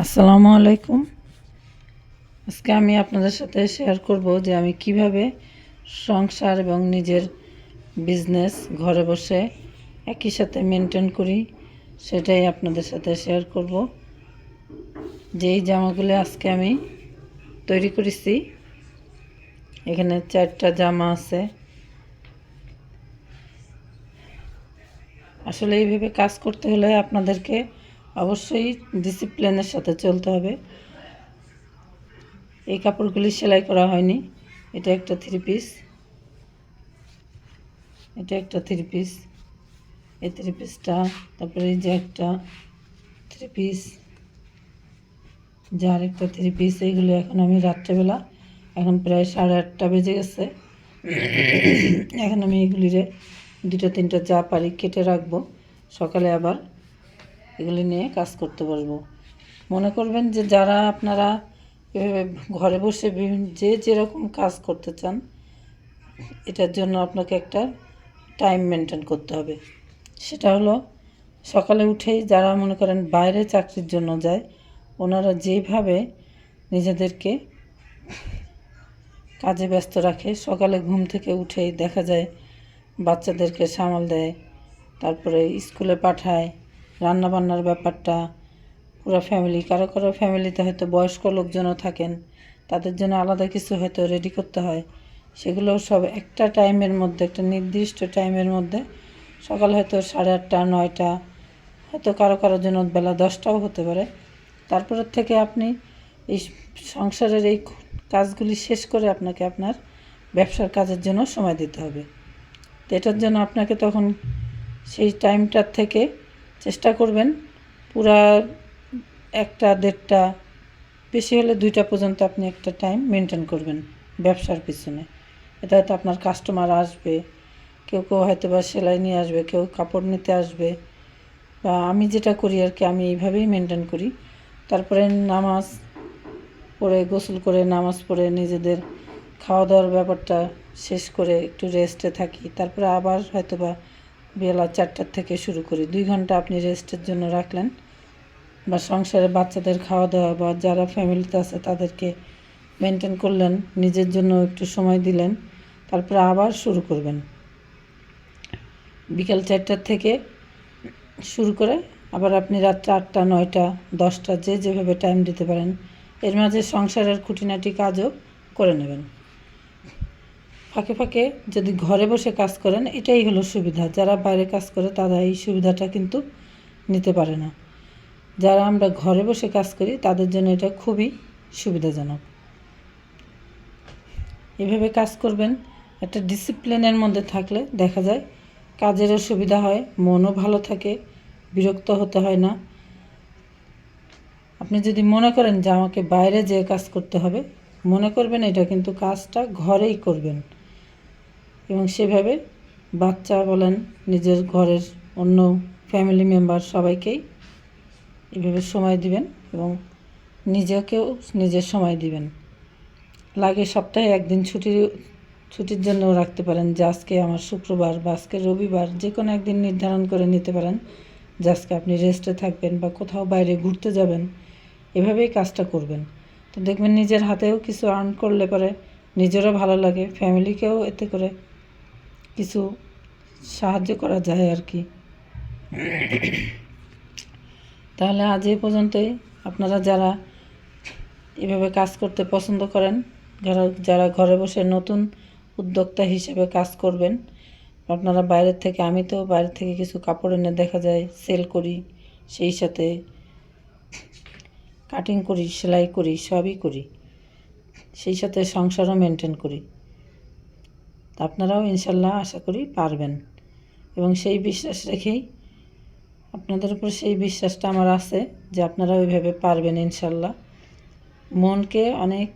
আসসালামু আলাইকুম। আজকে আমি আপনাদের সাথে শেয়ার করব যে আমি কীভাবে সংসার এবং নিজের বিজনেস ঘরে বসে একই সাথে মেনটেন করি, সেটাই আপনাদের সাথে শেয়ার করব। যেই জামাগুলো আজকে আমি তৈরি করেছি, এখানে চারটা জামা আছে। আসলে এইভাবে কাজ করতে হলে আপনাদেরকে অবশ্যই ডিসিপ্লিনের সাথে চলতে হবে। এই কাপড়গুলি সেলাই করা হয়নি। এটা একটা থ্রি পিস এটা একটা থ্রি পিস এই থ্রি পিসটা তারপরে এই যে একটা থ্রি পিস যার একটা থ্রি পিস এইগুলো এখন আমি রাত্রেবেলা, এখন প্রায় সাড়ে আটটা বেজে গেছে। এখন আমি এগুলিরে দুটো তিনটা যা পারি কেটে রাখব। সকালে আবার এগুলি নিয়ে কাজ করতে পারব মনে করবেন যে যারা আপনারা, এভাবে ঘরে বসে বিভিন্ন যে যেরকম কাজ করতে চান, এটার জন্য আপনাকে একটা টাইম মেনটেন করতে হবে। সেটা হলো, সকালে উঠেই যারা মনে করেন বাইরে চাকরির জন্য যায়, ওনারা যেভাবে নিজেদেরকে কাজে ব্যস্ত রাখে, সকালে ঘুম থেকে উঠেই দেখা যায় বাচ্চাদেরকে সামাল দেয়, তারপরে স্কুলে পাঠায় রান্নাবান্নার ব্যাপারটা, পুরো ফ্যামিলি কারও কারও ফ্যামিলিতে হয়তো বয়স্ক লোকজনও থাকেন, তাদের জন্য আলাদা কিছু হয়তো রেডি করতে হয়। সেগুলো সব একটা টাইমের মধ্যে, একটা নির্দিষ্ট টাইমের মধ্যে, সকাল হয়তো সাড়ে আটটা, নয়টা, হয়তো কারও কারোর জন্য বেলা দশটাও হতে পারে। তারপরের থেকে আপনি এই সংসারের এই কাজগুলি শেষ করে আপনাকে আপনার ব্যবসার কাজের জন্য সময় দিতে হবে। তো এটার জন্য আপনাকে তখন সেই টাইমটার থেকে চেষ্টা করবেন। পুরা একটা, দেড়টা, বেশি হলে দুইটা পর্যন্ত আপনি একটা টাইম মেনটেন করবেন ব্যবসার পিছনে। এটা হয়তো আপনার কাস্টমার আসবে, কেউ কেউ হয়তো বা সেলাই নিয়ে আসবে, কেউ কাপড় নিতে আসবে। বা আমি যেটা করি আর কি, আমি এইভাবেই মেনটেন করি। তারপরে নামাজ পড়ে, গোসল করে, নামাজ পড়ে, নিজেদের খাওয়া দাওয়ার ব্যাপারটা শেষ করে একটু রেস্টে থাকি। তারপরে আবার হয়তো বা বেলা চারটার থেকে শুরু করি। দুই ঘণ্টা আপনি রেস্টের জন্য রাখলেন বা সংসারে বাচ্চাদের খাওয়া দাওয়া বা যারা ফ্যামিলিতে আছে তাদেরকে মেনটেন করলেন, নিজের জন্য একটু সময় দিলেন, তারপরে আবার শুরু করবেন। বিকাল চারটার থেকে শুরু করে আবার আপনি রাত্রে আটটা, নয়টা, দশটা যে যেভাবে টাইম দিতে পারেন, এর মাঝে সংসারের খুঁটিনাটি কাজও করে নেবেন। ফাঁকে ফাঁকে যদি ঘরে বসে কাজ করেন, এটাই হলো সুবিধা। যারা বাইরে কাজ করে, তারা এই সুবিধাটা কিন্তু নিতে পারে না। যারা আমরা ঘরে বসে কাজ করি, তাদের জন্য এটা খুবই সুবিধাজনক। এভাবে কাজ করবেন, একটা ডিসিপ্লিনের মধ্যে থাকলে দেখা যায় কাজেরও সুবিধা হয়, মনও ভালো থাকে, বিরক্ত হতে হয় না। আপনি যদি মনে করেন যে আমাকে বাইরে যেয়ে কাজ করতে হবে, মনে করবেন এটা কিন্তু কাজটা ঘরেই করবেন। এবং সেভাবে বাচ্চা বলেন নিজের ঘরের অন্য ফ্যামিলি মেম্বার সবাইকেই এভাবে সময় দিবেন এবং নিজেকেও নিজের সময় দিবেন। লাগে সপ্তাহে একদিন ছুটি, ছুটির জন্য রাখতে পারেন। যে আজকে আমার শুক্রবার বা আজকে রবিবার যে কোনো একদিন নির্ধারণ করে নিতে পারেন যে আজকে আপনি রেস্টে থাকবেন বা কোথাও বাইরে ঘুরতে যাবেন। এভাবেই কাজটা করবেন। তো দেখবেন নিজের হাতেও কিছু আর্ন করলে পরে নিজেরও ভালো লাগে ফ্যামিলিকেও এতে করে কিছু সাহায্য করা যায় আর কি। তাহলে আজ এই পর্যন্তই। আপনারা যারা এভাবে কাজ করতে পছন্দ করেন, যারা যারা ঘরে বসে নতুন উদ্যোক্তা হিসেবে কাজ করবেন, আপনারা বাইরের থেকে, আমি তো বাইরে থেকে কিছু কাপড় এনে দেখা যায়, সেল করি, সেই সাথে কাটিং করি, সেলাই করি, সবই করি। সেই সাথে সংসারও মেনটেন করি। তা আপনারাও ইনশাল্লাহ আশা করি পারবেন। এবং সেই বিশ্বাস রেখেই আপনাদের উপর সেই বিশ্বাসটা আমার আছে যে আপনারা ওইভাবে পারবেন ইনশাল্লাহ। মনকে অনেক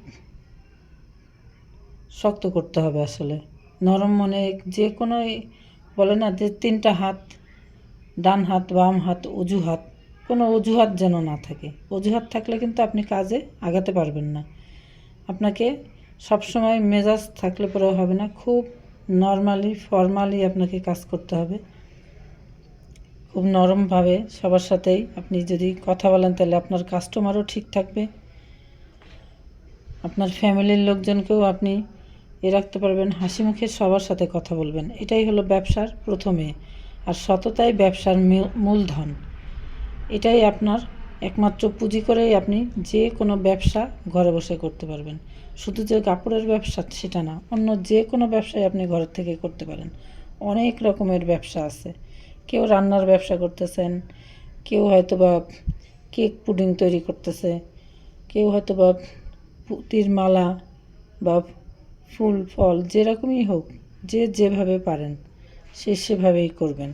শক্ত করতে হবে আসলে। নরম মনে যে কোনো বলে না যে তিনটা হাত, ডান হাত, বাম হাত, অজুহাত, কোনো অজুহাত যেন না থাকে। অজুহাত থাকলে কিন্তু আপনি কাজে আগাতে পারবেন না। আপনাকে সবসময় মেজাজ থাকলে পরেও হবে না। খুব নর্মালি ফর্মালি আপনাকে কাজ করতে হবে। খুব নরমভাবে সবার সাথেই আপনি যদি কথা বলেন, তাহলে আপনার কাস্টমারও ঠিক থাকবে। আপনার ফ্যামিলির লোকজনকেও আপনি এ রাখতে পারবেন। হাসি মুখে সবার সাথে কথা বলবেন। এটাই হলো ব্যবসার প্রথমে। আর সততাই ব্যবসার মূলধন। এটাই আপনার একমাত্র পুঁজি করেই আপনি যে কোনো ব্যবসা ঘরে বসে করতে পারবেন। শুধু যে কাপড়ের ব্যবসা, সেটা না, অন্য যে কোনো ব্যবসায় আপনি ঘরের থেকে করতে পারেন। অনেক রকমের ব্যবসা আছে। কেউ রান্নার ব্যবসা করতেছেন, কেউ হয়তো বা কেক পুডিং তৈরি করতেছে, কেউ হয়তো বা পুতির মালা বা ফুল, ফল, যেরকমই হোক, যে যেভাবে পারেন, সে সেভাবেই করবেন।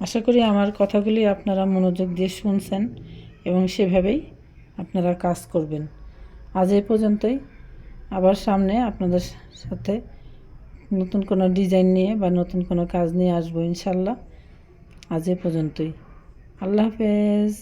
আশা করি আমার কথাগুলি আপনারা মনোযোগ দিয়ে শুনছেন এবং সেভাবেই আপনারা কাজ করবেন। আজ এ পর্যন্তই। আবার সামনে আপনাদের সাথে নতুন কোনো ডিজাইন নিয়ে বা নতুন কোনো কাজ নিয়ে আসব ইনশাল্লাহ। আজ এ পর্যন্তই। আল্লাহ হাফেজ।